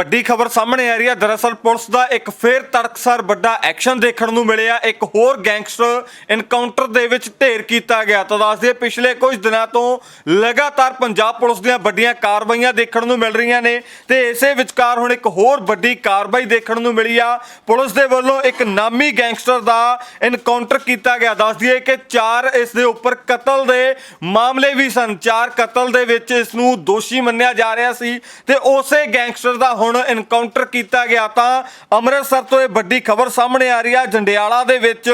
ਵੱਡੀ ਖਬਰ ਸਾਹਮਣੇ ਆ ਰਹੀ ਹੈ। ਦਰਅਸਲ ਪੁਲਿਸ ਦਾ ਇੱਕ ਫੇਰ ਤੜਕਸਾਰ ਵੱਡਾ ਐਕਸ਼ਨ ਦੇਖਣ ਨੂੰ ਮਿਲਿਆ। ਇੱਕ ਹੋਰ ਗੈਂਗਸਟਰ ਇਨਕਾਊਂਟਰ ਦੇ ਵਿੱਚ ਢੇਰ ਕੀਤਾ ਗਿਆ। ਤਾਂ ਦੱਸਦੇ ਪਿਛਲੇ ਕੁਝ ਦਿਨਾਂ ਤੋਂ ਲਗਾਤਾਰ ਪੰਜਾਬ ਪੁਲਿਸ ਦੀਆਂ ਵੱਡੀਆਂ ਕਾਰਵਾਈਆਂ ਦੇਖਣ ਨੂੰ ਮਿਲ ਰਹੀਆਂ ਨੇ ਤੇ ਇਸੇ ਵਿਚਕਾਰ ਹੁਣ ਇੱਕ ਹੋਰ ਵੱਡੀ ਕਾਰਵਾਈ ਦੇਖਣ ਨੂੰ ਮਿਲੀ ਆ। ਪੁਲਿਸ ਦੇ ਵੱਲੋਂ ਇੱਕ ਨਾਮੀ ਗੈਂਗਸਟਰ ਦਾ ਇਨਕਾਊਂਟਰ ਕੀਤਾ ਗਿਆ। ਦੱਸ ਦਈਏ ਕਿ ਚਾਰ ਇਸ ਦੇ ਉੱਪਰ ਕਤਲ ਦੇ ਮਾਮਲੇ ਵੀ ਸਨ। ਚਾਰ ਕਤਲ ਦੇ ਵਿੱਚ ਇਸ ਨੂੰ ਦੋਸ਼ੀ ਮੰਨਿਆ ਜਾ ਰਿਹਾ ਸੀ ਤੇ ਉਸੇ ਗੈਂਗਸਟਰ ਦਾ ਹੁਣ ਐਨਕਾਊਂਟਰ ਕੀਤਾ ਗਿਆ ਤਾਂ ਅੰਮ੍ਰਿਤਸਰ ਤੋਂ ਇਹ ਵੱਡੀ ਖਬਰ ਸਾਹਮਣੇ ਆ ਰਹੀ ਹੈ ਜੰਡਿਆਲਾ ਦੇ ਵਿੱਚ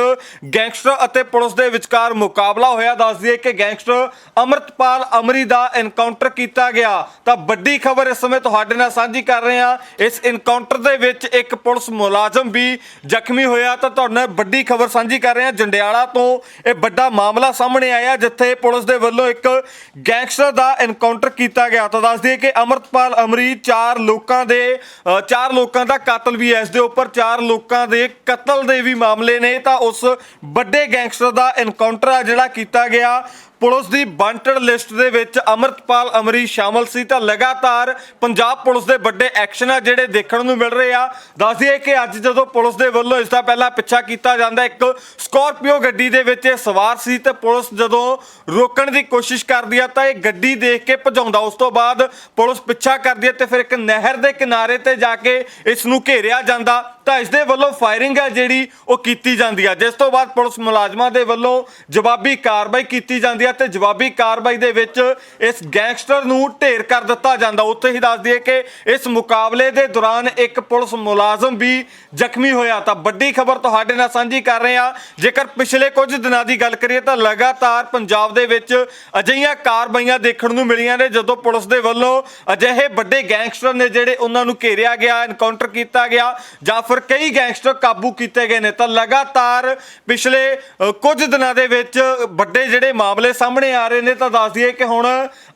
ਗੈਂਗਸਟਰ ਅਤੇ ਪੁਲਿਸ ਦੇ ਵਿਚਕਾਰ ਮੁਕਾਬਲਾ ਹੋਇਆ। ਦੱਸ ਦਈਏ ਕਿ ਗੈਂਗਸਟਰ ਅਮਰਤਪਾਲ ਅਮਰੀ ਦਾ ਐਨਕਾਊਂਟਰ ਕੀਤਾ ਗਿਆ। ਤਾਂ ਵੱਡੀ ਖਬਰ ਇਸ ਸਮੇਂ ਤੁਹਾਡੇ ਨਾਲ ਸਾਂਝੀ ਕਰ ਰਹੇ ਹਾਂ। ਇਸ ਐਨਕਾਊਂਟਰ ਦੇ ਵਿੱਚ ਇੱਕ ਪੁਲਿਸ ਮੁਲਾਜ਼ਮ ਵੀ ਜ਼ਖਮੀ ਹੋਇਆ। ਤਾਂ ਤੁਹਾਨੂੰ ਵੱਡੀ ਖਬਰ ਸਾਂਝੀ ਕਰ ਰਹੇ ਹਾਂ। ਜੰਡਿਆਲਾ ਤੋਂ ਇਹ ਵੱਡਾ ਮਾਮਲਾ ਸਾਹਮਣੇ ਆਇਆ, ਜਿੱਥੇ ਪੁਲਿਸ ਦੇ ਵੱਲੋਂ ਇੱਕ ਗੈਂਗਸਟਰ ਦਾ ਐਨਕਾਊਂਟਰ ਕੀਤਾ ਗਿਆ। ਤਾਂ ਦੱਸ ਦਈਏ ਕਿ ਅਮਰਤਪਾਲ ਅਮਰੀ ਚਾਰ ਲੋਕਾਂ ਦੇ ਅ, ਚਾਰ ਲੋਕਾਂ ਦਾ ਕਤਲ ਵੀ ਹੈ। ਇਸ ਦੇ ਉੱਪਰ ਚਾਰ ਲੋਕਾਂ ਦੇ ਕਤਲ ਦੇ ਵੀ ਮਾਮਲੇ ਨੇ। ਤਾਂ ਉਸ ਵੱਡੇ ਗੈਂਗਸਟਰ ਦਾ ਐਨਕਾਊਂਟਰ ਆ ਜਿਹੜਾ ਕੀਤਾ ਗਿਆ। ਪੁਲਿਸ ਦੀ ਵਾਂਟਡ ਲਿਸਟ ਦੇ ਵਿੱਚ ਅਮਰਤਪਾਲ ਅਮਰੀ ਸ਼ਾਮਲ ਸੀ ਤਾਂ ਲਗਾਤਾਰ ਪੰਜਾਬ ਪੁਲਿਸ ਦੇ ਵੱਡੇ ਐਕਸ਼ਨ ਆ ਜਿਹੜੇ ਦੇਖਣ ਨੂੰ ਮਿਲ ਰਹੇ ਆ। ਦੱਸ ਦਈਏ ਕਿ ਅੱਜ ਜਦੋਂ ਪੁਲਿਸ ਦੇ ਵੱਲੋਂ ਇਸ ਦਾ ਪਹਿਲਾਂ ਪਿੱਛਾ ਕੀਤਾ ਜਾਂਦਾ, ਇੱਕ ਸਕਾਰਪੀਓ ਗੱਡੀ ਦੇ ਵਿੱਚ ਇਹ ਸਵਾਰ ਸੀ ਤੇ ਪੁਲਿਸ ਜਦੋਂ ਰੋਕਣ ਦੀ ਕੋਸ਼ਿਸ਼ ਕਰਦੀ ਆ ਤਾਂ ਇਹ ਗੱਡੀ ਦੇਖ ਕੇ ਭਜਾਉਂਦਾ। ਉਸ ਤੋਂ ਬਾਅਦ ਪੁਲਿਸ ਪਿੱਛਾ ਕਰਦੀ ਹੈ ਤੇ ਫਿਰ ਇੱਕ ਨਹਿਰ ਦੇ ਕਿਨਾਰੇ ਤੇ ਜਾ ਕੇ ਇਸ ਨੂੰ ਘੇਰਿਆ ਜਾਂਦਾ। ਤਾਂ ਇਸ ਦੇ ਵੱਲੋਂ ਫਾਇਰਿੰਗ ਹੈ ਜਿਹੜੀ ਉਹ ਕੀਤੀ ਜਾਂਦੀ ਹੈ। ਜਿਸ ਤੋਂ ਬਾਅਦ ਪੁਲਿਸ ਮੁਲਾਜ਼ਮਾਂ ਦੇ ਵੱਲੋਂ ਜਵਾਬੀ ਕਾਰਵਾਈ ਕੀਤੀ ਜਾਂਦੀ ਹੈ ਤੇ ਜਵਾਬੀ ਕਾਰਵਾਈ ਦੇ ਵਿੱਚ ਇਸ ਗੈਂਗਸਟਰ ਨੂੰ ਢੇਰ ਕਰ ਦਿੱਤਾ ਜਾਂਦਾ। ਉੱਥੇ ਹੀ ਦੱਸ ਦਈਏ ਕਿ ਇਸ ਮੁਕਾਬਲੇ ਦੇ ਦੌਰਾਨ ਇੱਕ ਪੁਲਿਸ ਮੁਲਾਜ਼ਮ ਵੀ ਜ਼ਖਮੀ ਹੋਇਆ। ਤਾਂ ਵੱਡੀ ਖਬਰ ਤੁਹਾਡੇ ਨਾਲ ਸਾਂਝੀ ਕਰ ਰਹੇ ਹਾਂ। ਜੇਕਰ ਪਿਛਲੇ ਕੁਝ ਦਿਨਾਂ ਦੀ ਗੱਲ ਕਰੀਏ ਤਾਂ ਲਗਾਤਾਰ ਪੰਜਾਬ ਦੇ ਵਿੱਚ ਅਜਿਹੀਆਂ ਕਾਰਵਾਈਆਂ ਦੇਖਣ ਨੂੰ ਮਿਲੀਆਂ ਨੇ, ਜਦੋਂ ਪੁਲਿਸ ਦੇ ਵੱਲੋਂ ਅਜਿਹੇ ਵੱਡੇ ਗੈਂਗਸਟਰ ਨੇ ਜਿਹੜੇ ਉਹਨਾਂ ਨੂੰ ਘੇਰਿਆ ਗਿਆ ਐਨਕਾਊਂਟਰ ਕੀਤਾ ਗਿਆ ਜਾਂ ਫਿਰ ਕਈ ਗੈਂਗਸਟਰ ਕਾਬੂ ਕੀਤੇ ਗਏ ਨੇ। ਤਾਂ ਲਗਾਤਾਰ ਪਿਛਲੇ ਅ, ਕੁਝ ਦਿਨਾਂ ਦੇ ਵਿੱਚ ਵੱਡੇ ਜਿਹੜੇ ਮਾਮਲੇ ਸਾਹਮਣੇ ਆ ਰਹੇ ਨੇ ਤਾਂ ਦੱਸ ਦਈਏ ਕਿ ਹੁਣ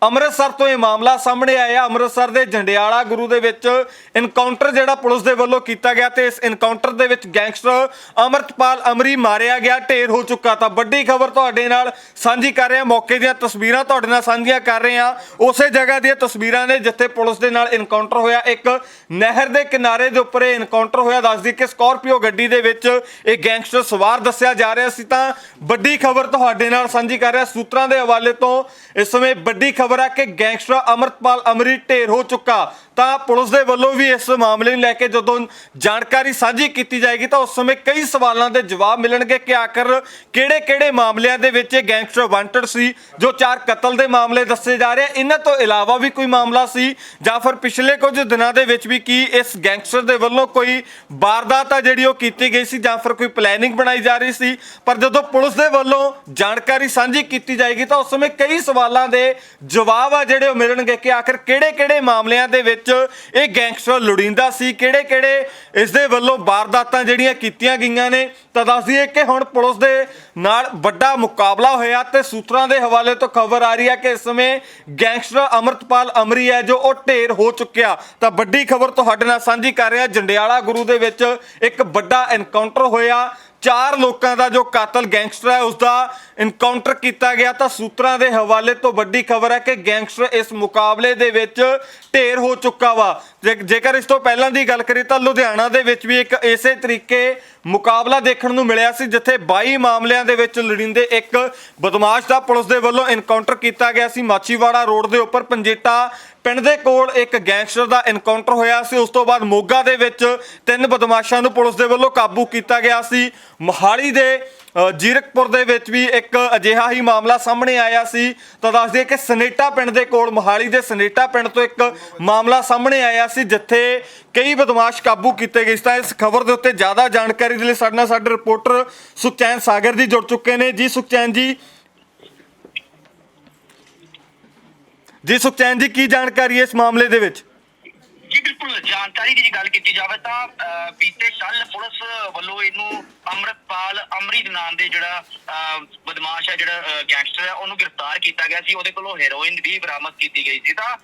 ਅੰਮ੍ਰਿਤਸਰ ਤੋਂ ਇਹ ਮਾਮਲਾ ਸਾਹਮਣੇ ਆਇਆ। ਅੰਮ੍ਰਿਤਸਰ ਦੇ ਜੰਡਿਆਲਾ ਗੁਰੂ ਦੇ ਵਿੱਚ ਇਨਕਾਊਂਟਰ ਜਿਹੜਾ ਪੁਲਿਸ ਦੇ ਵੱਲੋਂ ਕੀਤਾ ਗਿਆ ਤੇ ਇਸ ਇਨਕਾਊਂਟਰ ਦੇ ਵਿੱਚ ਗੈਂਗਸਟਰ ਅਮਰਤਪਾਲ ਅਮਰੀ ਮਾਰਿਆ ਗਿਆ ਢੇਰ ਹੋ ਚੁੱਕਾ। ਤਾਂ ਵੱਡੀ ਖਬਰ ਤੁਹਾਡੇ ਨਾਲ ਸਾਂਝੀ ਕਰ ਰਹੇ ਹਾਂ ਮੌਕੇ ਦੀਆਂ ਤਸਵੀਰਾਂ ਤੁਹਾਡੇ ਨਾਲ ਸਾਂਝੀਆਂ ਕਰ ਰਹੇ। ਹਾਂ ਉਸੇ ਜਗ੍ਹਾ ਦੀਆਂ ਤਸਵੀਰਾਂ ਨੇ ਜਿੱਥੇ ਪੁਲਿਸ ਦੇ ਨਾਲ ਇਨਕਾਊਂਟਰ ਹੋਇਆ। ਇੱਕ ਨਹਿਰ ਦੇ ਕਿਨਾਰੇ ਦੇ ਉੱਪਰ ਇਹ ਇਨਕਾਊਂਟਰ ਹੋਇਆ। ਦੱਸਦੀ ਕਿ ਸਕਾਰਪੀਓ ਗੱਡੀ ਦੇ ਵਿੱਚ ਇਹ ਗੈਂਗਸਟਰ ਸਵਾਰ ਦੱਸਿਆ ਜਾ ਰਿਹਾ ਸੀ। ਤਾਂ ਵੱਡੀ ਖਬਰ ਤੁਹਾਡੇ ਨਾਲ ਸਾਂਝੀ ਕਰ ਰਿਹਾ, ਸੂਤਰਾਂ ਦੇ ਹਵਾਲੇ ਤੋਂ ਇਸ ਸਮੇਂ ਵੱਡੀ ਖਬਰ ਹੈ ਕਿ ਗੈਂਗਸਟਰ ਅਮਰਤਪਾਲ ਅਮਰੀ ਢੇਰ ਹੋ ਚੁੱਕਾ। ਤਾਂ ਪੁਲਿਸ ਦੇ ਵੱਲੋਂ ਵੀ ਇਸ ਮਾਮਲੇ ਨੂੰ ਲੈ ਕੇ ਜਦੋਂ ਜਾਣਕਾਰੀ ਸਾਂਝੀ ਕੀਤੀ ਜਾਏਗੀ, ਤਾਂ ਉਸ ਸਮੇਂ ਕਈ ਸਵਾਲਾਂ ਦੇ ਜਵਾਬ ਮਿਲਣਗੇ ਕਿ ਆਖਰ ਕਿਹੜੇ-ਕਿਹੜੇ ਮਾਮਲਿਆਂ ਦੇ ਵਿੱਚ ਇਹ ਗੈਂਗਸਟਰ ਵਾਂਟਡ ਸੀ, ਜੋ ਚਾਰ ਕਤਲ ਦੇ ਮਾਮਲੇ ਦੱਸੇ ਜਾ ਰਹੇ ਇਹਨਾਂ ਤੋਂ ਇਲਾਵਾ ਵੀ ਕੋਈ ਮਾਮਲਾ ਸੀ ਜਾਂ ਫਿਰ ਪਿਛਲੇ ਕੁਝ ਦਿਨਾਂ ਦੇ ਵਿੱਚ ਵੀ ਕੀ ਇਸ ਗੈਂਗਸਟਰ ਦੇ ਵੱਲੋਂ ਕੋਈ ਵਾਰਦਾਤ ਆ ਜਿਹੜੀ ਉਹ ਕੀਤੀ ਗਈ ਸੀ, ਜਾਂ ਫਿਰ ਕੋਈ ਪਲੈਨਿੰਗ ਬਣਾਈ ਜਾ ਰਹੀ ਸੀ, ਪਰ ਜਦੋਂ ਪੁਲਿਸ ਦੇ ਵੱਲੋਂ ਜਾਣਕਾਰੀ ਸਾਂਝੀ ਕੀਤੀ ਜਾਏਗੀ, ਤਾਂ ਉਸ ਸਮੇਂ ਕਈ ਸਵਾਲਾਂ ਦੇ ਜਵਾਬ ਆ ਜਿਹੜੇ ਉਹ ਮਿਲਣਗੇ ਕਿ ਆਖਰ ਕਿਹੜੇ-ਕਿਹੜੇ ਮਾਮਲਿਆਂ ਦੇ ਵਿੱਚ ਇਹ ਗੈਂਗਸਟਰ ਲੋੜੀਂਦਾ ਸੀ, ਕਿਹੜੇ-ਕਿਹੜੇ ਇਸ ਦੇ ਵੱਲੋਂ ਵਾਰਦਾਤਾਂ ਜਿਹੜੀਆਂ ਕੀਤੀਆਂ ਗਈਆਂ ਨੇ, ਤਾਂ ਦੱਸ ਦਈਏ ਕਿ ਹੁਣ ਪੁਲਿਸ ਦੇ ਨਾਲ ਵੱਡਾ ਮੁਕਾਬਲਾ ਹੋਇਆ ਤੇ ਸੂਤਰਾਂ ਦੇ ਹਵਾਲੇ ਤੋਂ ਖਬਰ ਆ ਰਹੀ ਹੈ ਕਿ ਇਸ ਸਮੇਂ ਗੈਂਗਸਟਰ ਅਮਰਤਪਾਲ ਅਮਰੀ ਹੈ ਜੋ ਉਹ ਢੇਰ ਹੋ ਚੁੱਕਿਆ। ਤਾਂ ਵੱਡੀ ਖਬਰ ਤੁਹਾਡੇ ਨਾਲ ਸਾਂਝੀ ਕਰ ਰਿਹਾ ਜੰਡਿਆਲਾ ਗੁਰੂ ਦੇ ਵਿੱਚ ਇੱਕ ਵੱਡਾ ਐਨਕਾਊਂਟਰ ਹੋਇਆ। ਚਾਰ ਲੋਕਾਂ ਦਾ ਜੋ ਕਾਤਲ ਗੈਂਗਸਟਰ ਹੈ ਉਸ ਦਾ ਐਨਕਾਊਂਟਰ ਕੀਤਾ ਗਿਆ। ਤਾਂ ਸੂਤਰਾਂ ਦੇ ਹਵਾਲੇ ਤੋਂ ਵੱਡੀ ਖਬਰ ਹੈ ਕਿ ਗੈਂਗਸਟਰ ਇਸ ਮੁਕਾਬਲੇ ਦੇ ਵਿੱਚ ਢੇਰ ਹੋ ਚੁੱਕਾ ਵਾ। ਜੇ- ਜੇਕਰ ਇਸ ਤੋਂ ਪਹਿਲਾਂ ਦੀ ਗੱਲ ਕਰੀਏ ਤਾਂ ਲੁਧਿਆਣਾ ਦੇ ਵਿੱਚ ਵੀ ਇੱਕ ਇਸੇ ਤਰੀਕੇ ਮੁਕਾਬਲਾ ਦੇਖਣ ਨੂੰ ਮਿਲਿਆ ਸੀ, ਜਿੱਥੇ 22 ਮਾਮਲਿਆਂ ਦੇ ਵਿੱਚ ਲੜਿੰਦੇ ਇੱਕ ਬਦਮਾਸ਼ ਦਾ ਪੁਲਿਸ ਦੇ ਵੱਲੋਂ ਇਨਕਾਊਂਟਰ ਕੀਤਾ ਗਿਆ ਸੀ। ਮਾਚੀਵਾੜਾ ਰੋਡ ਦੇ ਉੱਪਰ ਪੰਜੇਟਾ ਪਿੰਡ ਦੇ ਕੋਲ ਇੱਕ ਗੈਂਗਸਟਰ ਦਾ ਇਨਕਾਊਂਟਰ ਹੋਇਆ ਸੀ। ਉਸ ਤੋਂ ਬਾਅਦ ਮੋਗਾ ਦੇ ਵਿੱਚ ਤਿੰਨ ਬਦਮਾਸ਼ਾਂ ਨੂੰ ਪੁਲਿਸ ਦੇ ਵੱਲੋਂ ਕਾਬੂ ਕੀਤਾ ਗਿਆ ਸੀ। ਮੋਹਾਲੀ ਦੇ ਜੀਰਕਪੁਰ ਦੇ ਵਿੱਚ ਵੀ ਇੱਕ ਅਜਿਹਾ ਹੀ ਮਾਮਲਾ ਸਾਹਮਣੇ ਆਇਆ ਸੀ। ਤਾਂ ਦੱਸ ਦਈਏ ਕਿ ਸਨੇਟਾ ਪਿੰਡ ਦੇ ਕੋਲ, ਮੋਹਾਲੀ ਦੇ ਸਨੇਟਾ ਪਿੰਡ ਤੋਂ ਇੱਕ ਮਾਮਲਾ ਸਾਹਮਣੇ ਆਇਆ ਸੀ, ਜਿੱਥੇ ਕਈ ਬਦਮਾਸ਼ ਕਾਬੂ ਕੀਤੇ ਗਏ ਸੀ। ਤਾਂ ਇਸ ਖਬਰ ਦੇ ਉੱਤੇ ਜ਼ਿਆਦਾ ਜਾਣਕਾਰੀ ਦੇ ਲਈ ਸਾਡੇ ਨਾਲ ਸਾਡੇ ਰਿਪੋਰਟਰ ਸੁਖਚੈਨ ਸਾਗਰ ਜੀ ਜੁੜ ਚੁੱਕੇ ਨੇ। ਜੀ ਸੁਖਚੈਨ ਜੀ। ਜੀ ਸੁਖਚੈਨ ਜੀ, ਕੀ ਜਾਣਕਾਰੀ ਹੈ ਇਸ ਮਾਮਲੇ ਦੇ ਵਿੱਚ? ਜੀ ਬਿਲਕੁਲ। ਜਾਣਕਾਰੀ ਦੀ ਗੱਲ ਕੀਤੀ ਜਾਵੇ ਤਾਂ ਬੀਤੇ ਕੱਲ ਪੁਲਿਸ ਵੱਲੋਂ ਇਹਨੂੰ ਅੰਮ੍ਰਿਤਪਾਲ ਅਮਰੀ ਦੇ ਨਾਮ ਦੇ ਜਿਹੜਾ ਬਦਮਾਸ਼ ਹੈ ਜਿਹੜਾ ਗੈਂਗਸਟਰ ਹੈ ਉਹਨੂੰ ਗ੍ਰਿਫਤਾਰ ਕੀਤਾ ਗਿਆ ਸੀ। ਉਹਦੇ ਕੋਲੋਂ ਹੈਰੋਇਨ ਵੀ ਬਰਾਮਦ ਕੀਤੀ ਗਈ ਸੀ। ਤਾਂ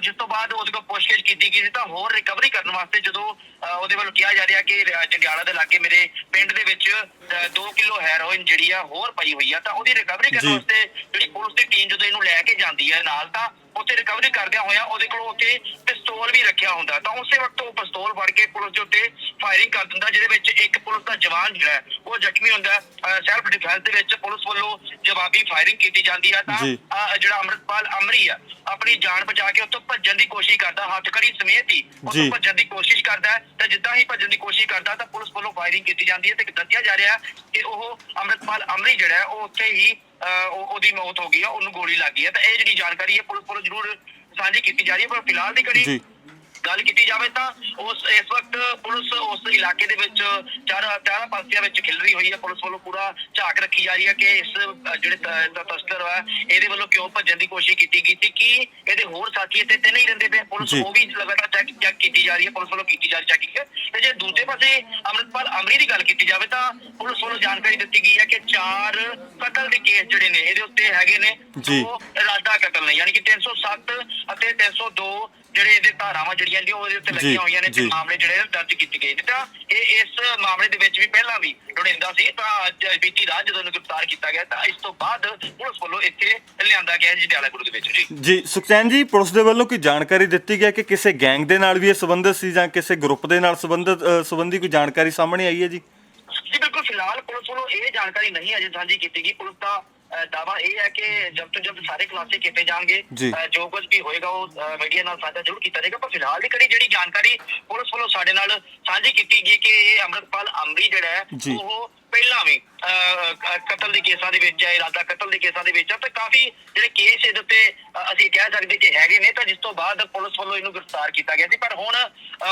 ਜਿਸ ਤੋਂ ਬਾਅਦ ਉਹਦੇ ਕੋਲ ਪੁੱਛਗਿੱਛ ਕੀਤੀ ਗਈ ਸੀ ਤਾਂ ਹੋਰ ਰਿਕਵਰੀ ਕਰਨ ਵਾਸਤੇ ਜਦੋਂ ਉਹਦੇ ਵੱਲੋਂ ਕਿਹਾ ਜਾ ਰਿਹਾ ਕਿ ਜੰਡਿਆਲਾ ਦੇ ਲਾਗੇ ਮੇਰੇ ਪਿੰਡ ਦੇ ਵਿੱਚ 2 ਕਿਲੋ ਹੈਰੋਇਨ ਜਿਹੜੀ ਆ ਹੋਰ ਪਈ ਹੋਈ ਆ ਤਾਂ ਉਹਦੀ ਰਿਕਵਰੀ। ਕਰਨ ਵਾਸਤੇ ਜਿਹੜੀ ਪੁਲਿਸ ਦੀ ਟੀਮ ਜਦੋਂ ਇਹਨੂੰ ਲੈ ਕੇ ਜਾਂਦੀ ਹੈ ਨਾਲ ਤਾਂ ਉੱਥੇ ਰਿਕਵਰੀ ਕਰਦਿਆਂ ਹੋਇਆ ਉਹਦੇ ਕੋਲ ਉੱਥੇ ਪਿਸਤੌਲ ਵੀ ਰੱਖਿਆ ਹੁੰਦਾ। ਤਾਂ ਉਸੇ ਵਕਤ ਉਹ ਪਿਸਤੌਲ ਫੜ ਕੇ ਪੁਲਿਸ ਦੇ ਉੱਤੇ ਫਾਇਰਿੰਗ ਕਰ ਦਿੰਦਾ ਜਿਹਦੇ ਵਿੱਚ ਇੱਕ ਪੁਲਿਸ ਦਾ ਜਵਾਨ ਜਿਹੜਾ ਉਹ ਜ਼ਖਮੀ ਹੁੰਦਾ ਸੈਲਫ ਡਿਫੈਂਸ ਦੇ ਵਿੱਚ ਪੁਲਿਸ ਵੱਲੋਂ ਜਵਾਬੀ ਫਾਇਰਿੰਗ ਕੀਤੀ ਜਾਂਦੀ ਹੈ ਤਾਂ ਜਿਹੜਾ ਅੰਮ੍ਰਿਤਪਾਲ ਅਮਰੀ ਆ ਆਪਣੀ ਜਾਨ ਬਚਾ ਕੇ ਉੱਥੋਂ ਭੱਜਣ ਦੀ ਕੋਸ਼ਿਸ਼ ਕਰਦਾ ਹੱਥਕੜੀ ਸਮੇਤ ਹੀ। ਉੱਥੋਂ ਭੱਜਣ ਦੀ ਕੋਸ਼ਿਸ਼ ਕਰਦਾ ਤੇ ਜਿੱਦਾਂ ਹੀ ਭੱਜਣ ਦੀ ਕੋਸ਼ਿਸ਼ ਕਰਦਾ ਤਾਂ ਪੁਲਿਸ ਵੱਲੋਂ ਫਾਇਰਿੰਗ ਕੀਤੀ ਜਾਂਦੀ ਹੈ। ਤੇ ਦੱਸਿਆ ਜਾ ਰਿਹਾ ਕਿ ਉਹ ਅੰਮ੍ਰਿਤਪਾਲ ਅਮਰੀ ਜਿਹੜਾ ਹੈ ਉਹ ਉੱਥੇ ਹੀ ਉਹ- ਉਹਦੀ ਮੌਤ ਹੋ ਗਈ ਹੈ ਉਹਨੂੰ ਗੋਲੀ ਲੱਗ ਗਈ ਹੈ ਤਾਂ ਇਹ ਜਿਹੜੀ ਜਾਣਕਾਰੀ ਹੈ ਪੁਲਿਸ ਵੱਲੋਂ ਜ਼ਰੂਰ ਸਾਂਝੀ ਕੀਤੀ ਜਾ ਰਹੀ ਹੈ, ਪਰ ਫਿਲਹਾਲ ਦੀ ਘੜੀ ਜੀ। ਗੱਲ ਕੀਤੀ ਜਾਵੇ ਤਾਂ ਉਸ ਇਸ ਵਕਤ ਪੁਲਿਸ ਉਸ ਇਲਾਕੇ ਦੇ ਵਿੱਚ ਚਾਰ ਚਾਰਾਂ ਪਾਸਿਆਂ ਵਿੱਚ ਖਿਲਰੀ ਹੋਈ ਹੈ। ਪੁਲਿਸ ਵੱਲੋਂ ਪੂਰਾ ਝਾਕ ਰੱਖੀ ਜਾ ਰਹੀ ਹੈ ਕਿ ਇਸ ਜਿਹੜੇ ਤਸਕਰ ਹੈ ਇਹਦੇ ਵੱਲੋਂ ਕਿਉਂ ਭੱਜਣ ਦੀ ਕੋਸ਼ਿਸ਼ ਕੀਤੀ ਗਈ ਤੇ ਕੀ ਇਹਦੇ ਹੋਰ ਸਾਥੀ ਇੱਥੇ ਤੇ ਨਹੀਂ ਰਹਿੰਦੇ ਪਏ ਪੁਲਿਸ। ਉਹ ਵੀ ਲਗਾਤਾਰ ਚੈੱਕ ਚੈੱਕ ਕੀਤੀ ਜਾ ਰਹੀ ਹੈ। ਪੁਲਿਸ ਵੱਲੋਂ ਕੀਤੀ ਜਾ ਰਹੀ ਚੈਕਿੰਗ ਤੇ ਜੇ ਦੂਜੇ ਪਾਸੇ ਅੰਮ੍ਰਿਤਪਾਲ ਅਮਰੀ ਦੀ ਗੱਲ ਕੀਤੀ ਜਾਵੇ ਤਾਂ ਪੁਲਿਸ ਵੱਲੋਂ ਜਾਣਕਾਰੀ ਦਿੱਤੀ ਗਈ ਹੈ ਕਿ ਚਾਰ ਕਤਲ ਦੇ ਕੇਸ ਜਿਹੜੇ ਨੇ ਇਹਦੇ ਉੱਤੇ ਹੈਗੇ ਨੇ। ਦੋ ਇਰਾਦਾ ਕਤਲ ਨੇ ਯਾਨੀ ਕਿ 307 ਅਤੇ 302 ਜਿਹੜੇ ਇਹਦੇ ਧਾਰਾਵਾਂ ਜਿਹੜੀਆਂ ਨੇ ਉਹਦੇ ਉੱਤੇ ਲੱਗੀਆਂ ਹੋਈਆਂ ਨੇ ਤੇ। ਮਾਮਲੇ ਜਿਹੜੇ ਨੇ ਦਰਜ ਕੀਤੇ ਗਏ ਨੇ। ਤਾਂ ਇਹ ਇਸ ਮਾਮਲੇ ਦੇ ਵਿੱਚ ਵੀ ਪਹਿਲਾਂ ਵੀ ਲੋੜਿੰਦਾ ਸੀ। ਤਾਂ ਅੱਜ ਬੀਤੀ ਰਾਤ ਜਦੋਂ ਇਹਨੂੰ ਗ੍ਰਿਫਤਾਰ ਕੀਤਾ ਗਿਆ ਤਾਂ ਇਸ ਤੋਂ ਬਾਅਦ ਪੁਲਿਸ ਵੱਲੋਂ ਇੱਥੇ ਲਿਆਂਦਾ ਗਿਆ ਜਟਿਆਲਾ ਗੁਰੂ ਦੇ ਵਿੱਚ। ਜੀ। ਜੀ ਸੁਖਚੈਨ ਜੀ ਪੁਲਿਸ ਦੇ ਵੱਲੋਂ ਕੋਈ ਜਾਣਕਾਰੀ ਦਿੱਤੀ ਗਿਆ ਕਿ ਕਿਸੇ ਗੈਂਗ ਦੇ ਨਾਲ ਵੀ ਇਹ ਸੰਬੰਧਿਤ ਸੀ ਜਾਂ ਕਿਸੇ ਗਰੁੱਪ ਦੇ ਨਾਲ ਸੰਬੰਧਿਤ ਸੰਬੰਧੀ ਕੋਈ ਜਾਣਕਾਰੀ ਸਾਹਮਣੇ ਆਈ ਹੈ ਜੀ? ਜੀ ਬਿਲਕੁਲ ਫਿਲਹਾਲ ਪੁਲਿਸ ਵੱਲੋਂ ਇਹ ਜਾਣਕਾਰੀ ਨਹੀਂ ਅਜੇ ਸਾਂਝੀ ਕੀਤੀ ਗਈ। ਪੁਲਿਸ ਦਾ ਦਾਵਾ ਇਹ ਹੈ ਕਿ ਜਬ ਤੋਂ ਜਬ ਸਾਰੇ ਖੁਲਾਸੇ ਕੀਤੇ ਜਾਣਗੇ ਜੀ। ਕੁਝ ਵੀ ਹੋਏਗਾ ਉਹ ਮੀਡੀਆ ਨਾਲ ਸਾਂਝਾ ਜ਼ਰੂਰ ਕੀਤਾ ਜਾਏਗਾ ਪਰ ਫਿਲਹਾਲ ਦੀ ਕੜੀ ਜਿਹੜੀ ਜਾਣਕਾਰੀ ਪੁਲਿਸ ਵੱਲੋਂ ਸਾਡੇ ਨਾਲ ਸਾਂਝੀ ਕੀਤੀ ਗਈ ਕਿ ਇਹ ਅੰਮ੍ਰਿਤਪਾਲ ਅਮਰੀ ਜਿਹੜਾ। ਹੈ ਉਹ ਪਹਿਲਾਂ ਵੀ ਕਤਲ ਦੇ ਕੇਸਾਂ ਦੇ ਵਿੱਚ ਹੈ ਇਰਾਦਾ ਕਤਲ ਦੇ ਕੇਸਾਂ ਦੇ ਵਿੱਚ ਹੈ ਤਾਂ ਕਾਫੀ ਜਿਹੜੇ ਕੇਸ ਇਹਦੇ ਉੱਤੇ ਅਸੀਂ ਕਹਿ ਸਕਦੇ ਕਿ ਹੈਗੇ ਨੇ ਤਾਂ ਜਿਸ ਤੋਂ ਬਾਅਦ ਪੁਲਿਸ ਵੱਲੋਂ ਇਹਨੂੰ ਗ੍ਰਿਫਤਾਰ ਕੀਤਾ ਗਿਆ ਸੀ। ਪਰ ਹੁਣ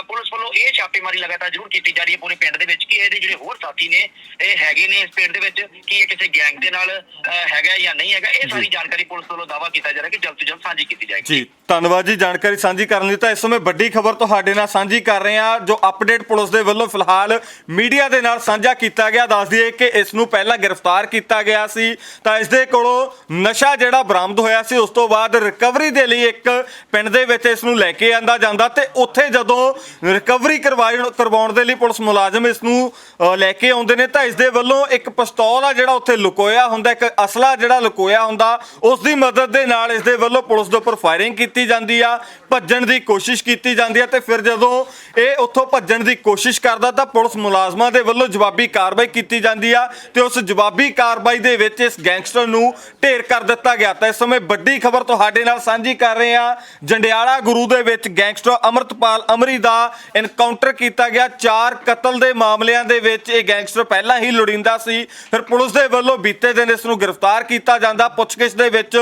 ਪੁਲਿਸ ਵੱਲੋਂ ਇਹ ਛਾਪੇਮਾਰੀ ਲਗਾਤਾਰ ਜ਼ਰੂਰ ਕੀਤੀ ਜਾ ਰਹੀ ਹੈ ਪੂਰੇ ਪਿੰਡ ਦੇ ਵਿੱਚ ਕਿ ਇਹਦੇ ਜਿਹੜੇ ਹੋਰ ਸਾਥੀ ਨੇ ਇਹ ਹੈਗੇ ਨੇ ਇਸ ਪਿੰਡ ਦੇ ਵਿੱਚ ਕਿ ਇਹ ਕਿਸੇ ਗੈਂਗ ਦੇ ਨਾਲ ਹੈਗਾ ਜਾਂ ਨਹੀਂ ਹੈਗਾ ਇਹ ਸਾਰੀ ਜਾਣਕਾਰੀ ਪੁਲਿਸ ਵੱਲੋਂ ਦਾਵਾ ਕੀਤਾ ਜਾ ਰਿਹਾ ਕਿ ਜਲਦ ਤੋਂ ਜਲਦ ਸਾਂਝੀ ਕੀਤੀ ਜਾਏਗੀ। ਜੀ ਧੰਨਵਾਦ ਜੀ ਜਾਣਕਾਰੀ ਸਾਂਝੀ ਕਰਨ ਲਈ ਤਾਂ ਇਸ ਸਮੇਂ ਵੱਡੀ ਖਬਰ ਤੁਹਾਡੇ ਨਾਲ ਸਾਂਝੀ ਕਰ ਰਹੇ ਹਾਂ ਜੋ ਅਪਡੇਟ ਪੁਲਿਸ ਦੇ ਵੱਲੋਂ ਫਿਲਹਾਲ ਮੀਡੀਆ ਦੇ ਨਾਲ ਸਾਂਝਾ ਕੀਤਾ ਗਿਆ ਦੱਸ ਦਈਏ ਕਿ ਇਸ ਨੂੰ ਪਹਿਲਾਂ ਗ੍ਰਿਫਤਾਰ ਕੀਤਾ ਗਿਆ ਸੀ, ਤਾਂ ਇਸ ਦੇ ਕੋਲੋਂ ਨਸ਼ਾ ਜਿਹੜਾ ਬਰਾਮਦ ਹੋਇਆ ਸੀ, ਉਸ ਤੋਂ ਬਾਅਦ ਰਿਕਵਰੀ ਦੇ ਲਈ ਇੱਕ ਪਿੰਡ ਦੇ ਵਿੱਚ ਇਸ ਨੂੰ ਲੈ ਕੇ ਆਂਦਾ ਜਾਂਦਾ ਤੇ ਉੱਥੇ ਜਦੋਂ ਰਿਕਵਰੀ ਕਰਵਾਉਣ ਕਰਵਾਉਣ ਦੇ ਲਈ ਪੁਲਿਸ ਮੁਲਾਜ਼ਮ ਇਸ ਨੂੰ ਲੈ ਕੇ ਆਉਂਦੇ ਨੇ, ਤਾਂ ਇਸ ਦੇ ਵੱਲੋਂ ਇੱਕ ਪਿਸਤੌਲ ਆ ਜਿਹੜਾ ਉੱਥੇ ਲੁਕੋਇਆ ਹੁੰਦਾ, ਇੱਕ ਅਸਲਾ ਜਿਹੜਾ ਲੁਕੋਇਆ ਹੁੰਦਾ ਉਸ ਦੀ ਮਦਦ ਦੇ ਨਾਲ ਇਸ ਦੇ ਵੱਲੋਂ ਪੁਲਿਸ ਦੇ ਉੱਪਰ ਫਾਇਰਿੰਗ ਕੀਤੀ ਜਾਂਦੀ ਆ, ਭੱਜਣ ਦੀ ਕੋਸ਼ਿਸ਼ ਕੀਤੀ ਜਾਂਦੀ ਆ ਤੇ ਫਿਰ ਜਦੋਂ ਇਹ ਉੱਥੋਂ ਭੱਜਣ ਦੀ ਕੋਸ਼ਿਸ਼ ਕਰਦਾ, ਤਾਂ ਪੁਲਿਸ ਮੁਲਾਜ਼ਮਾਂ ਦੇ ਵੱਲੋਂ ਜਵਾਬੀ ਕਾਰਵਾਈ ਕੀਤੀ ਜਾਂਦੀ ਆ ਤੇ ਉਸ ਜਵਾਬੀ ਕਾਰਵਾਈ ਦੇ ਵਿੱਚ ਇਸ ਗੈਂਗਸਟਰ ਨੂੰ ਢੇਰ ਕਰ ਦਿੱਤਾ ਗਿਆ। ਤਾਂ ਇਸ ਸਮੇਂ ਵੱਡੀ ਖਬਰ ਤੁਹਾਡੇ ਨਾਲ ਸਾਂਝੀ ਕਰ ਰਹੇ ਆ ਜੰਡਿਆਲਾ ਗੁਰੂ ਦੇ ਵਿੱਚ ਗੈਂਗਸਟਰ ਅਮਰਤਪਾਲ ਅਮਰੀ ਦਾ ਐਨਕਾਊਂਟਰ ਕੀਤਾ ਗਿਆ। ਚਾਰ ਕਤਲ ਦੇ ਮਾਮਲਿਆਂ ਦੇ ਵਿੱਚ ਇਹ ਗੈਂਗਸਟਰ ਪਹਿਲਾਂ ਹੀ ਲੋੜੀਂਦਾ ਸੀ। ਫਿਰ ਪੁਲਿਸ ਦੇ ਵੱਲੋਂ ਬੀਤੇ ਦਿਨ ਇਸ ਨੂੰ ਗ੍ਰਿਫਤਾਰ ਕੀਤਾ ਜਾਂਦਾ। ਪੁੱਛਗਿੱਛ ਦੇ ਵਿੱਚ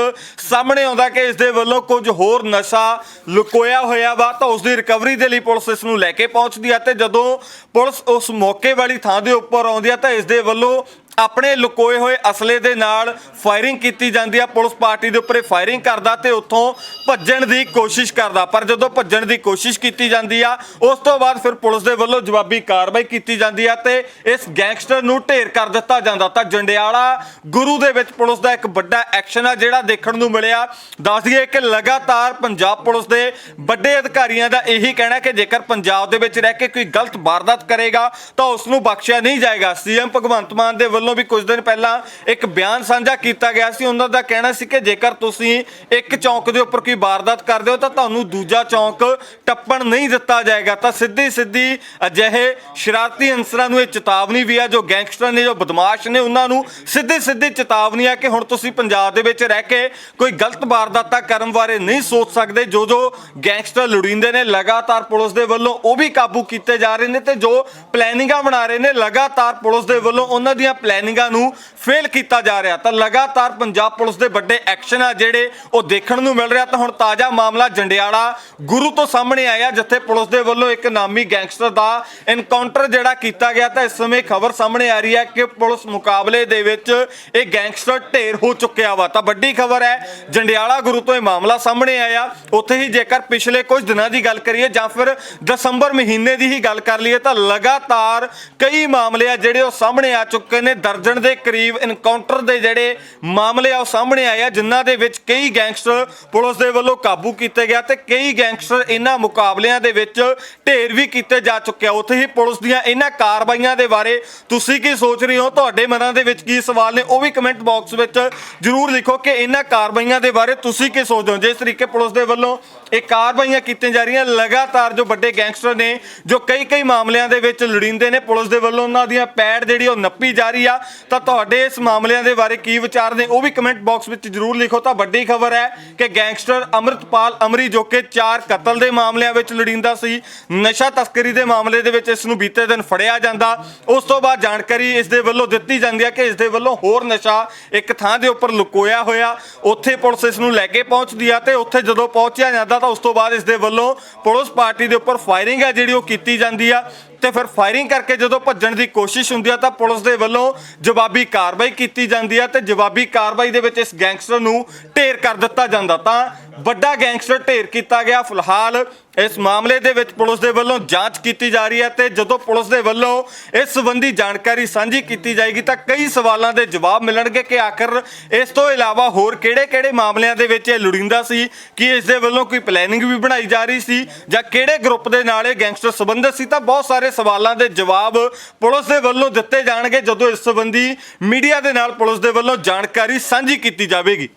ਸਾਹਮਣੇ ਆਉਂਦਾ ਕਿ ਇਸ ਦੇ ਵੱਲੋਂ ਕੁਝ ਹੋਰ ਨਸ਼ਾ ਲੁਕੋਇਆ ਹੋਇਆ ਵਾ, ਤਾਂ ਉਸ ਦੀ ਰਿਕਵਰੀ ਦੇ ਲਈ ਪੁਲਿਸ ਇਸ ਨੂੰ ਲੈ ਕੇ ਪਹੁੰਚਦੀ ਹੈ ਤੇ ਜਦੋਂ ਪੁਲਿਸ ਉਸ ਮੌਕੇ ਵਾਲੀ ਥਾਂ ਦੇ ਉੱਪਰ ਆਉਂਦੀ ਹੈ ਤਾਂ ਇਸ ਦੇ ਵੱਲੋਂ ਆਪਣੇ ਲੁਕੋਏ ਹੋਏ ਅਸਲੇ ਦੇ ਨਾਲ ਫਾਇਰਿੰਗ ਕੀਤੀ ਜਾਂਦੀ ਆ। ਪੁਲਿਸ ਪਾਰਟੀ ਦੇ ਉੱਪਰ ਫਾਇਰਿੰਗ ਕਰਦਾ ਤੇ ਉੱਥੋਂ ਭੱਜਣ ਦੀ ਕੋਸ਼ਿਸ਼ ਕਰਦਾ। ਪਰ ਜਦੋਂ ਭੱਜਣ ਦੀ ਕੋਸ਼ਿਸ਼ ਕੀਤੀ ਜਾਂਦੀ ਆ, ਉਸ ਤੋਂ ਬਾਅਦ ਫਿਰ ਪੁਲਿਸ ਦੇ ਵੱਲੋਂ ਜਵਾਬੀ ਕਾਰਵਾਈ ਕੀਤੀ ਜਾਂਦੀ ਆ ਤੇ ਇਸ ਗੈਂਗਸਟਰ ਨੂੰ ਢੇਰ ਕਰ ਦਿੱਤਾ ਜਾਂਦਾ। ਤਾਂ ਜੰਡਿਆਲਾ ਗੁਰੂ ਦੇ ਵਿੱਚ ਪੁਲਿਸ ਦਾ ਇੱਕ ਵੱਡਾ ਐਕਸ਼ਨ ਆ, ਜਿਹੜਾ ਦੇਖਣ ਨੂੰ ਮਿਲਿਆ। ਦੱਸ ਦਈਏ ਕਿ ਲਗਾਤਾਰ ਪੰਜਾਬ ਪੁਲਿਸ ਦੇ ਵੱਡੇ ਅਧਿਕਾਰੀਆਂ ਦਾ ਇਹੀ ਕਹਿਣਾ ਕਿ ਜੇਕਰ ਪੰਜਾਬ ਦੇ ਵਿੱਚ ਰਹਿ ਕੇ ਕੋਈ ਗਲਤ ਵਾਰਦਾਤ ਕਰੇਗਾ, ਤਾਂ ਉਸ ਨੂੰ ਬਖਸ਼ਿਆ ਨਹੀਂ ਜਾਏਗਾ। ਸੀਐਮ ਭਗਵੰਤ ਮਾਨ ਦੇ ਵੱਲੋਂ ਵੀ ਕੁਝ ਦਿਨ ਪਹਿਲਾਂ ਇੱਕ ਬਿਆਨ ਸਾਂਝਾ ਕੀਤਾ ਗਿਆ ਸੀ। ਉਹਨਾਂ ਦਾ ਕਹਿਣਾ ਸੀ ਕਿ ਜੇਕਰ ਤੁਸੀਂ ਇੱਕ ਚੌਂਕ ਦੇ ਉੱਪਰ ਕੋਈ ਵਾਰਦਾਤ ਕਰਦੇ ਹੋ ਤਾਂ ਤੁਹਾਨੂੰ ਦੂਜਾ ਚੌਂਕ ਟੱਪਣ ਨਹੀਂ ਦਿੱਤਾ ਜਾਏਗਾ। ਤਾਂ ਸਿੱਧੀ ਸਿੱਧੀ ਅਜਿਹੇ ਸ਼ਰਾਰਤੀ ਅੰਸਰਾਂ ਨੂੰ ਇਹ ਚੇਤਾਵਨੀ ਵੀ ਆ, ਜੋ ਗੈਂਗਸਟਰ ਨੇ, ਜੋ ਬਦਮਾਸ਼ ਨੇ, ਉਹਨਾਂ ਨੂੰ ਸਿੱਧੀ ਸਿੱਧੀ ਚੇਤਾਵਨੀ ਆ ਕਿ ਹੁਣ ਤੁਸੀਂ ਪੰਜਾਬ ਦੇ ਵਿੱਚ ਰਹਿ ਕੇ ਕੋਈ ਗਲਤ ਵਾਰਦਾਤਾਂ ਕਰਨ ਬਾਰੇ ਨਹੀਂ ਸੋਚ ਸਕਦੇ। ਜੋ ਜੋ ਗੈਂਗਸਟਰ ਲੁੜੀਂਦੇ ਨੇ, ਲਗਾਤਾਰ ਪੁਲਿਸ ਦੇ ਵੱਲੋਂ ਉਹ ਵੀ ਕਾਬੂ ਕੀਤੇ ਜਾ ਰਹੇ ਨੇ ਤੇ ਜੋ ਪਲੈਨਿੰਗਾਂ ਬਣਾ ਰਹੇ ਨੇ, ਲਗਾਤਾਰ ਪੁਲਿਸ ਦੇ ਵੱਲੋਂ ਉਹਨਾਂ ਦੀਆਂ ਪਲੈਨਿੰਗਾਂ ਨੂੰ ਫੇਲ ਕੀਤਾ ਜਾ ਰਿਹਾ। ਤਾਂ ਲਗਾਤਾਰ ਪੰਜਾਬ ਪੁਲਿਸ ਦੇ ਵੱਡੇ ਐਕਸ਼ਨ ਆ ਜਿਹੜੇ ਉਹ ਦੇਖਣ ਨੂੰ ਮਿਲ ਰਿਹਾ। ਤਾਂ ਹੁਣ ਤਾਜ਼ਾ ਮਾਮਲਾ ਜੰਡਿਆਲਾ ਗੁਰੂ ਤੋਂ ਸਾਹਮਣੇ ਆਇਆ, ਜਿੱਥੇ ਪੁਲਿਸ ਦੇ ਵੱਲੋਂ ਇੱਕ ਨਾਮੀ ਗੈਂਗਸਟਰ ਦਾ ਐਨਕਾਊਂਟਰ ਜਿਹੜਾ ਕੀਤਾ ਗਿਆ। ਤਾਂ ਇਸ ਸਮੇਂ ਖਬਰ ਸਾਹਮਣੇ ਆ ਰਹੀ ਹੈ ਕਿ ਪੁਲਿਸ ਮੁਕਾਬਲੇ ਦੇ ਵਿੱਚ ਇਹ ਗੈਂਗਸਟਰ ਢੇਰ ਹੋ ਚੁੱਕਿਆ ਵਾ। ਤਾਂ ਵੱਡੀ ਖਬਰ ਹੈ, ਜੰਡਿਆਲਾ ਗੁਰੂ ਤੋਂ ਇਹ ਮਾਮਲਾ ਸਾਹਮਣੇ ਆਇਆ। ਉੱਥੇ ਹੀ ਜੇਕਰ ਪਿਛਲੇ ਕੁਝ ਦਿਨਾਂ ਦੀ ਗੱਲ ਕਰੀਏ ਜਾਂ ਫਿਰ ਦਸੰਬਰ ਮਹੀਨੇ ਦੀ ਹੀ ਗੱਲ ਕਰ ਲਈਏ, ਤਾਂ ਲਗਾਤਾਰ ਕਈ ਮਾਮਲੇ ਆ ਜਿਹੜੇ ਉਹ ਸਾਹਮਣੇ ਆ ਚੁੱਕੇ ਨੇ। ਦਰਜਨ ਦੇ ਕਰੀਬ ਇਨਕਾਊਂਟਰ ਦੇ ਜਿਹੜੇ ਮਾਮਲੇ ਆ ਉਹ ਸਾਹਮਣੇ ਆਏ ਆ, ਜਿਨ੍ਹਾਂ ਦੇ ਵਿੱਚ ਕਈ ਗੈਂਗਸਟਰ ਪੁਲਿਸ ਦੇ ਵੱਲੋਂ ਕਾਬੂ ਕੀਤੇ ਗਿਆ ਤੇ ਕਈ ਗੈਂਗਸਟਰ ਇਹਨਾਂ ਮੁਕਾਬਲਿਆਂ ਦੇ ਵਿੱਚ ਢੇਰ ਵੀ ਕੀਤੇ ਜਾ ਚੁੱਕੇ ਆ। ਉੱਥੇ ਹੀ ਪੁਲਿਸ ਦੀਆਂ ਇਹਨਾਂ ਕਾਰਵਾਈਆਂ ਦੇ ਬਾਰੇ ਤੁਸੀਂ ਕੀ ਸੋਚ ਰਹੇ ਹੋ? ਤੁਹਾਡੇ ਮਨਾਂ ਦੇ ਵਿੱਚ ਕੀ ਸਵਾਲ ਨੇ? ਉਹ ਵੀ ਕਮੈਂਟ ਬਾਕਸ ਵਿੱਚ ਜਰੂਰ ਲਿਖੋ ਕਿ ਇਹਨਾਂ ਕਾਰਵਾਈਆਂ ਦੇ ਬਾਰੇ ਤੁਸੀਂ ਕੀ ਸੋਚਦੇ ਹੋ? ਜਿਸ ਤਰੀਕੇ ਪੁਲਿਸ ਦੇ ਵੱਲੋਂ ਇਹ ਕਾਰਵਾਈਆਂ ਕੀਤੀਆਂ ਜਾ ਰਹੀਆਂ, ਲਗਾਤਾਰ ਜੋ ਵੱਡੇ ਗੈਂਗਸਟਰ ਨੇ, ਜੋ ਕਈ ਕਈ ਮਾਮਲਿਆਂ ਦੇ ਵਿੱਚ ਲੜਿੰਦੇ ਨੇ, ਪੁਲਿਸ ਦੇ ਵੱਲੋਂ ਉਹਨਾਂ ਦੀਆਂ ਪੈੜ ਜਿਹੜੀ ਉਹ ਨੱਪੀ ਜਾ ਰਹੀ ਆ, ਤਾਂ ਤੁਹਾਡੇ ਇਸ ਮਾਮਲਿਆਂ ਦੇ ਬਾਰੇ ਕੀ ਵਿਚਾਰ ਨੇ, ਉਹ ਵੀ ਕਮੈਂਟ ਬਾਕਸ ਵਿੱਚ ਜਰੂਰ ਲਿਖੋ। ਤਾਂ ਵੱਡੀ ਖਬਰ ਹੈ ਕਿ ਗੈਂਗਸਟਰ ਅਮਰਤਪਾਲ ਅਮਰੀ, ਜੋ ਕਿ ਚਾਰ ਕਤਲ ਦੇ ਮਾਮਲਿਆਂ ਵਿੱਚ ਲੜਿੰਦਾ ਸੀ, ਨਸ਼ਾ ਤਸਕਰੀ ਦੇ ਮਾਮਲੇ ਦੇ ਵਿੱਚ ਇਸ ਨੂੰ ਬੀਤੇ ਦਿਨ ਫੜਿਆ ਜਾਂਦਾ। ਉਸ ਤੋਂ ਬਾਅਦ ਜਾਣਕਾਰੀ ਇਸ ਦੇ ਵੱਲੋਂ ਦਿੱਤੀ ਜਾਂਦੀ ਹੈ ਕਿ ਇਸ ਦੇ ਵੱਲੋਂ ਹੋਰ ਨਸ਼ਾ ਇੱਕ ਥਾਂ ਦੇ ਉੱਪਰ ਲੁਕੋਇਆ ਹੋਇਆ। ਉੱਥੇ ਪੁਲਿਸ ਇਸ ਨੂੰ ਲੈ ਕੇ ਪਹੁੰਚਦੀ ਆ ਤੇ ਉੱਥੇ ਜਦੋਂ ਪਹੁੰਚਿਆ ਜਾਂਦਾ, ਤਾਂ ਉਸ ਤੋਂ ਬਾਅਦ ਇਸ ਦੇ ਵੱਲੋਂ ਪੁਲਿਸ ਪਾਰਟੀ ਦੇ ਉੱਪਰ ਫਾਇਰਿੰਗ ਹੈ ਜਿਹੜੀ ਉਹ ਕੀਤੀ ਜਾਂਦੀ ਆ। ਤੇ ਫਿਰ ਫਾਇਰਿੰਗ ਕਰਕੇ ਜਦੋਂ ਭੱਜਣ ਦੀ ਕੋਸ਼ਿਸ਼ ਹੁੰਦੀ ਆ ਤਾਂ ਪੁਲਿਸ ਦੇ ਵੱਲੋਂ ਜਵਾਬੀ ਕਾਰਵਾਈ ਕੀਤੀ ਜਾਂਦੀ ਆ ਤੇ ਜਵਾਬੀ ਕਾਰਵਾਈ ਦੇ ਵਿੱਚ ਇਸ ਗੈਂਗਸਟਰ ਨੂੰ ਢੇਰ ਕਰ ਦਿੱਤਾ ਜਾਂਦਾ ਤਾਂ ਵੱਡਾ ਗੈਂਗਸਟਰ ਢੇਰ ਕੀਤਾ ਗਿਆ। ਫਿਲਹਾਲ ਇਸ ਮਾਮਲੇ ਦੇ ਵਿੱਚ ਪੁਲਿਸ ਦੇ ਵੱਲੋਂ ਜਾਂਚ ਕੀਤੀ ਜਾ ਰਹੀ ਹੈ ਤੇ ਜਦੋਂ ਪੁਲਿਸ ਦੇ ਵੱਲੋਂ ਇਸ ਸੰਬੰਧੀ ਜਾਣਕਾਰੀ ਸਾਂਝੀ ਕੀਤੀ ਜਾਏਗੀ ਤਾਂ ਕਈ ਸਵਾਲਾਂ ਦੇ ਜਵਾਬ ਮਿਲਣਗੇ ਕਿ ਆਖਰ ਇਸ ਤੋਂ ਇਲਾਵਾ ਹੋਰ ਕਿਹੜੇ-ਕਿਹੜੇ ਮਾਮਲਿਆਂ ਦੇ ਵਿੱਚ ਇਹ ਲੁੜਿੰਦਾ ਸੀ? ਕਿ ਇਸ ਦੇ ਵੱਲੋਂ ਕੋਈ ਪਲੈਨਿੰਗ ਵੀ ਬਣਾਈ ਜਾ ਰਹੀ ਸੀ? ਜਾਂ ਕਿਹੜੇ ਗਰੁੱਪ ਦੇ ਨਾਲ ਇਹ ਗੈਂਗਸਟਰ ਸੰਬੰਧਿਤ ਸੀ? ਤਾਂ ਬਹੁਤ ਸਾਰੇ ਸਵਾਲਾਂ ਦੇ ਜਵਾਬ ਪੁਲਿਸ ਦੇ ਵੱਲੋਂ ਦਿੱਤੇ ਜਾਣਗੇ ਜਦੋਂ ਇਸ ਸੰਬੰਧੀ ਮੀਡੀਆ ਦੇ ਨਾਲ ਪੁਲਿਸ ਦੇ ਵੱਲੋਂ ਜਾਣਕਾਰੀ ਸਾਂਝੀ ਕੀਤੀ ਜਾਵੇਗੀ।